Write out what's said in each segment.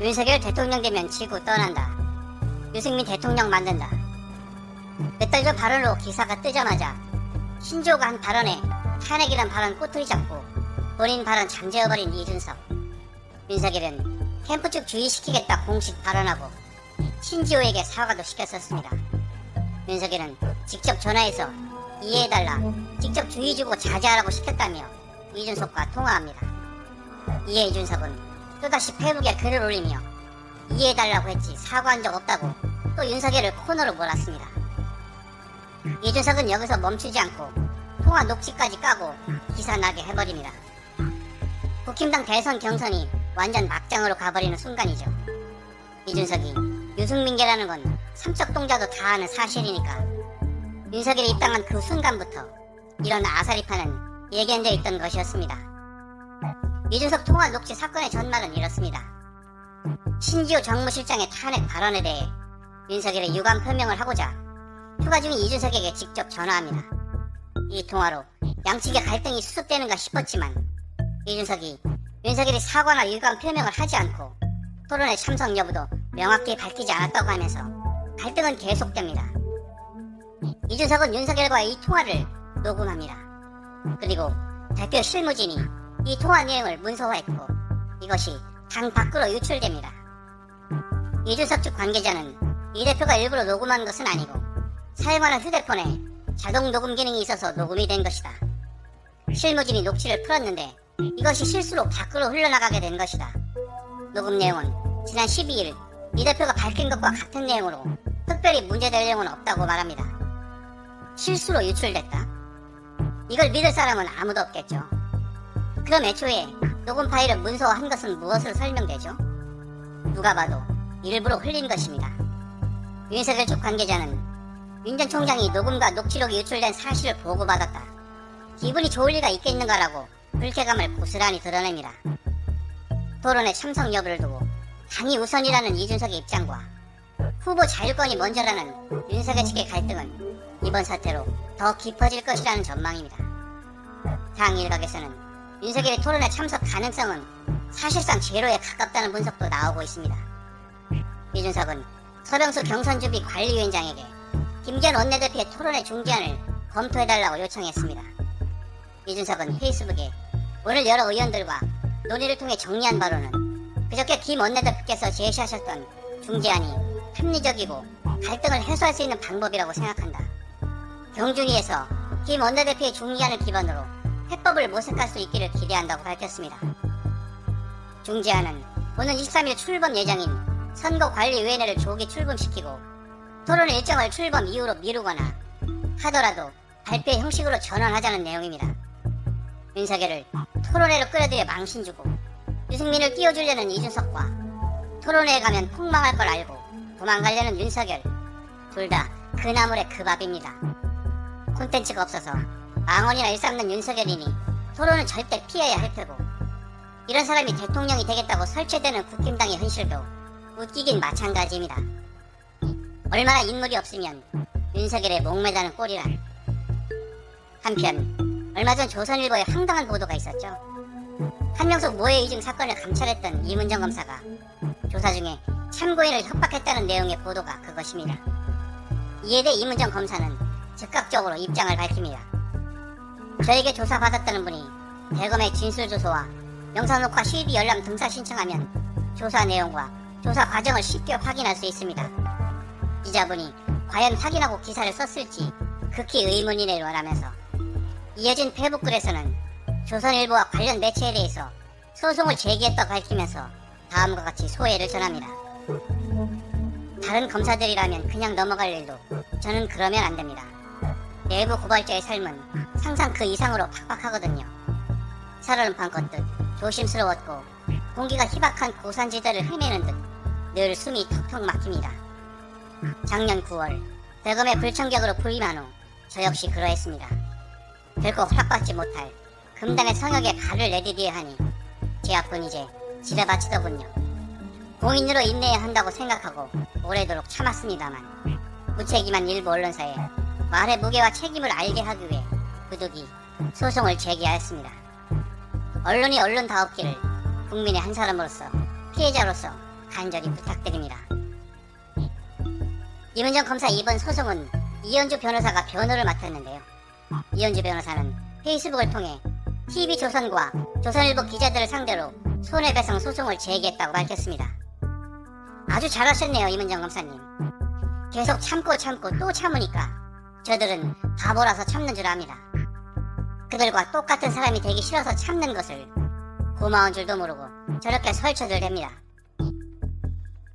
윤석열 대통령 되면 지구 떠난다. 유승민 대통령 만든다. 몇 달 전 발언으로 기사가 뜨자마자 신조가 한 발언에 탄핵이란 발언 꼬투리 잡고 본인 발언 잠재워버린 이준석. 윤석열은 캠프 측 주의시키겠다 공식 발언하고 신지호에게 사과도 시켰었습니다. 윤석열은 직접 전화해서 이해해달라, 직접 주의 주고 자제하라고 시켰다며 이준석과 통화합니다. 이에 이준석은 또다시 페북에 글을 올리며 이해해달라고 했지 사과한 적 없다고 또 윤석열을 코너로 몰았습니다. 이준석은 여기서 멈추지 않고 통화 녹취까지 까고 기사 나게 해버립니다. 국힘당 대선 경선이 완전 막장으로 가버리는 순간이죠. 이준석이 유승민계라는 건 삼척동자도 다 아는 사실이니까 윤석열이 입당한 그 순간부터 이런 아사리파는 예견되어 있던 것이었습니다. 이준석 통화 녹취 사건의 전말은 이렇습니다. 신지호 정무실장의 탄핵 발언에 대해 윤석열의 유감 표명을 하고자 휴가 중인 이준석에게 직접 전화합니다. 이 통화로 양측의 갈등이 수습되는가 싶었지만 이준석이 윤석열이 사과나 유감 표명을 하지 않고 토론의 참석 여부도 명확히 밝히지 않았다고 하면서 갈등은 계속됩니다. 이준석은 윤석열과의 이 통화를 녹음합니다. 그리고 대표 실무진이 이 통화 내용을 문서화했고 이것이 당 밖으로 유출됩니다. 이준석 측 관계자는 이 대표가 일부러 녹음한 것은 아니고 사용하는 휴대폰에 자동 녹음 기능이 있어서 녹음이 된 것이다. 실무진이 녹취를 풀었는데 이것이 실수로 밖으로 흘러나가게 된 것이다. 녹음 내용은 지난 12일 이 대표가 밝힌 것과 같은 내용으로 특별히 문제될 내용은 없다고 말합니다. 실수로 유출됐다. 이걸 믿을 사람은 아무도 없겠죠. 그럼 애초에 녹음 파일을 문서화한 것은 무엇으로 설명되죠? 누가 봐도 일부러 흘린 것입니다. 윤석열 쪽 관계자는 윤 전 총장이 녹음과 녹취록이 유출된 사실을 보고받았다. 기분이 좋을 리가 있겠는가라고 불쾌감을 고스란히 드러냅니다. 토론의 참석 여부를 두고 당이 우선이라는 이준석의 입장과 후보 자율권이 먼저라는 윤석열 측의 갈등은 이번 사태로 더 깊어질 것이라는 전망입니다. 당 일각에서는 윤석열의 토론에 참석 가능성은 사실상 제로에 가깝다는 분석도 나오고 있습니다. 이준석은 서병수 경선준비 관리위원장에게 김기현 원내대표의 토론회 중지안을 검토해달라고 요청했습니다. 이준석은 페이스북에 오늘 여러 의원들과 논의를 통해 정리한 바로는 그저께 김 원내대표께서 제시하셨던 중재안이 합리적이고 갈등을 해소할 수 있는 방법이라고 생각한다. 경준위에서 김 원내대표의 중재안을 기반으로 해법을 모색할 수 있기를 기대한다고 밝혔습니다. 중재안은 오는 23일 출범 예정인 선거관리위원회를 조기 출범시키고 토론 일정을 출범 이후로 미루거나 하더라도 발표 형식으로 전환하자는 내용입니다. 윤석열을 토론회로 끌어들여 망신 주고 유승민을 띄워주려는 이준석과 토론회에 가면 폭망할 걸 알고 도망가려는 윤석열 둘 다 그 나물의 그 밥입니다. 콘텐츠가 없어서 망언이나 일삼는 윤석열이니 토론은 절대 피해야 할 테고 이런 사람이 대통령이 되겠다고 설치되는 국힘당의 현실도 웃기긴 마찬가지입니다. 얼마나 인물이 없으면 윤석열의 목매다는 꼴이란. 한편 얼마 전 조선일보에 황당한 보도가 있었죠. 한명숙 모해 이중 사건을 감찰했던 이문정 검사가 조사 중에 참고인을 협박했다는 내용의 보도가 그것입니다. 이에 대해 이문정 검사는 즉각적으로 입장을 밝힙니다. 저에게 조사받았다는 분이 대검의 진술 조서와 영상 녹화 실비 열람 등사 신청하면 조사 내용과 조사 과정을 쉽게 확인할 수 있습니다. 기자분이 과연 확인하고 기사를 썼을지 극히 의문이네요 라면서 이어진 페북글에서는 조선일보와 관련 매체에 대해서 소송을 제기했다고 밝히면서 다음과 같이 소회를 전합니다. 다른 검사들이라면 그냥 넘어갈 일도 저는 그러면 안 됩니다. 내부 고발자의 삶은 항상 그 이상으로 팍팍하거든요. 살얼음 판 걷듯 조심스러웠고 공기가 희박한 고산지대를 헤매는 듯 늘 숨이 턱턱 막힙니다. 작년 9월 대검의 불청격으로 부임한 후 저 역시 그러했습니다. 결코 허락받지 못할 금단의 성역에 발을 내디뎌야 하니 제 앞은 이제 지레 바치더군요. 공인으로 인내해야 한다고 생각하고 오래도록 참았습니다만 무책임한 일부 언론사에 말의 무게와 책임을 알게 하기 위해 부득이 소송을 제기하였습니다. 언론이 언론다웠기를 국민의 한 사람으로서 피해자로서 간절히 부탁드립니다. 이문정 검사 이번 소송은 이현주 변호사가 변호를 맡았는데요. 이현주 변호사는 페이스북을 통해 TV조선과 조선일보 기자들을 상대로 손해배상 소송을 제기했다고 밝혔습니다. 아주 잘하셨네요, 이문정 검사님. 계속 참고 참고 또 참으니까 저들은 바보라서 참는 줄 압니다. 그들과 똑같은 사람이 되기 싫어서 참는 것을 고마운 줄도 모르고 저렇게 설쳐들 됩니다.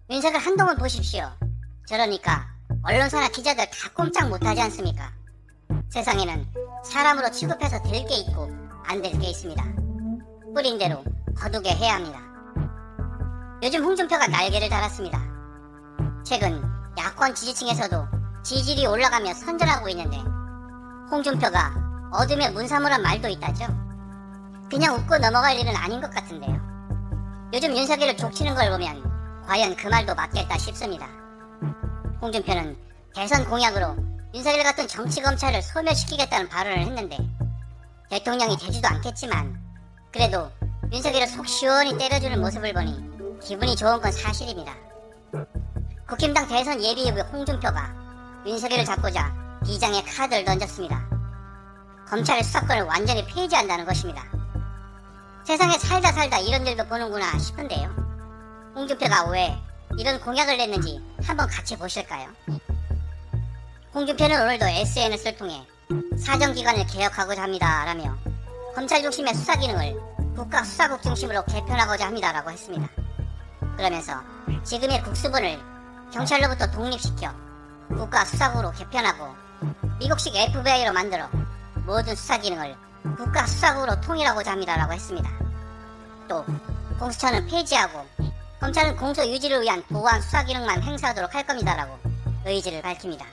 윤석열 한동훈 보십시오. 저러니까 언론사나 기자들 다 꼼짝 못하지 않습니까? 세상에는 사람으로 취급해서 될 게 있고 안 될 게 있습니다. 뿌린 대로 거두게 해야 합니다. 요즘 홍준표가 날개를 달았습니다. 최근 야권 지지층에서도 지지율이 올라가며 선전하고 있는데 홍준표가 어둠의 문사무란 말도 있다죠. 그냥 웃고 넘어갈 일은 아닌 것 같은데요. 요즘 윤석열을 족치는 걸 보면 과연 그 말도 맞겠다 싶습니다. 홍준표는 대선 공약으로 윤석열 같은 정치 검찰을 소멸시키겠다는 발언을 했는데 대통령이 되지도 않겠지만 그래도 윤석열을 속 시원히 때려주는 모습을 보니 기분이 좋은 건 사실입니다. 국힘당 대선 예비후보 홍준표가 윤석열을 잡고자 비장의 카드를 던졌습니다. 검찰의 수사권을 완전히 폐지한다는 것입니다. 세상에 살다 살다 이런 일도 보는구나 싶은데요. 홍준표가 왜 이런 공약을 냈는지 한번 같이 보실까요? 홍준표는 오늘도 SNS를 통해 사정기관을 개혁하고자 합니다. 라며 검찰 중심의 수사 기능을 국가 수사국 중심으로 개편하고자 합니다 라고 했습니다. 그러면서 지금의 국수본을 경찰로부터 독립시켜 국가 수사국으로 개편하고 미국식 FBI로 만들어 모든 수사 기능을 국가 수사국으로 통일하고자 합니다라고 했습니다. 또 공수처는 폐지하고 검찰은 공소 유지를 위한 보안 수사 기능만 행사하도록 할 겁니다라고 의지를 밝힙니다.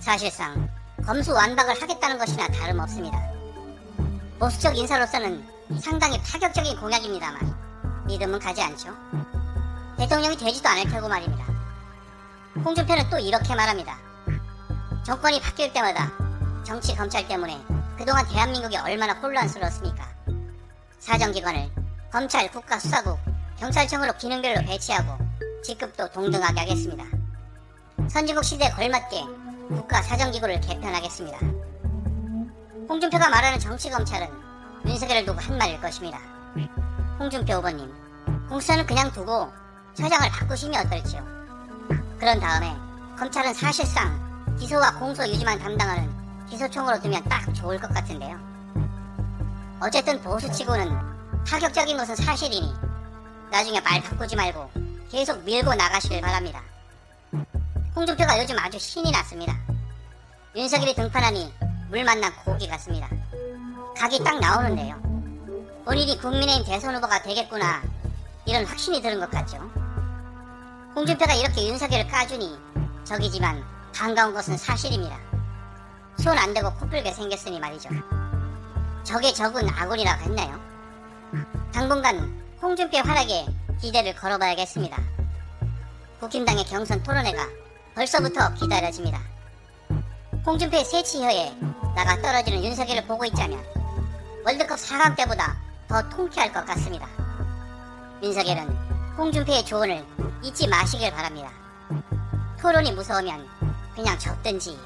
사실상 검수 완박을 하겠다는 것이나 다름없습니다. 보수적 인사로서는 상당히 파격적인 공약입니다만 믿음은 가지 않죠. 대통령이 되지도 않을 테고 말입니다. 홍준표는 또 이렇게 말합니다. 정권이 바뀔 때마다 정치 검찰 때문에 그동안 대한민국이 얼마나 혼란스러웠습니까? 사정기관을 검찰, 국가수사국, 경찰청으로 기능별로 배치하고 직급도 동등하게 하겠습니다. 선진국 시대에 걸맞게 국가 사정기구를 개편하겠습니다. 홍준표가 말하는 정치검찰은 윤석열을 두고 한 말일 것입니다. 홍준표 후보님, 공수처는 그냥 두고 처장을 바꾸시면 어떨지요? 그런 다음에 검찰은 사실상 기소와 공소 유지만 담당하는 기소총으로 두면 딱 좋을 것 같은데요. 어쨌든 보수치고는 파격적인 것은 사실이니 나중에 말 바꾸지 말고 계속 밀고 나가시길 바랍니다. 홍준표가 요즘 아주 신이 났습니다. 윤석열이 등판하니 물 만난 고기 같습니다. 각이 딱 나오는데요. 본인이 국민의힘 대선 후보가 되겠구나 이런 확신이 드는 것 같죠. 홍준표가 이렇게 윤석열을 까주니 적이지만 반가운 것은 사실입니다. 손 안 대고 코풀게 생겼으니 말이죠. 적의 적은 아군이라고 했나요? 당분간 홍준표 활약에 기대를 걸어봐야겠습니다. 국힘당의 경선 토론회가 벌써부터 기다려집니다. 홍준표의 새치혀에 나가 떨어지는 윤석열을 보고 있자면 월드컵 4강 때보다 더 통쾌할 것 같습니다. 윤석열은 홍준표의 조언을 잊지 마시길 바랍니다. 토론이 무서우면 그냥 접든지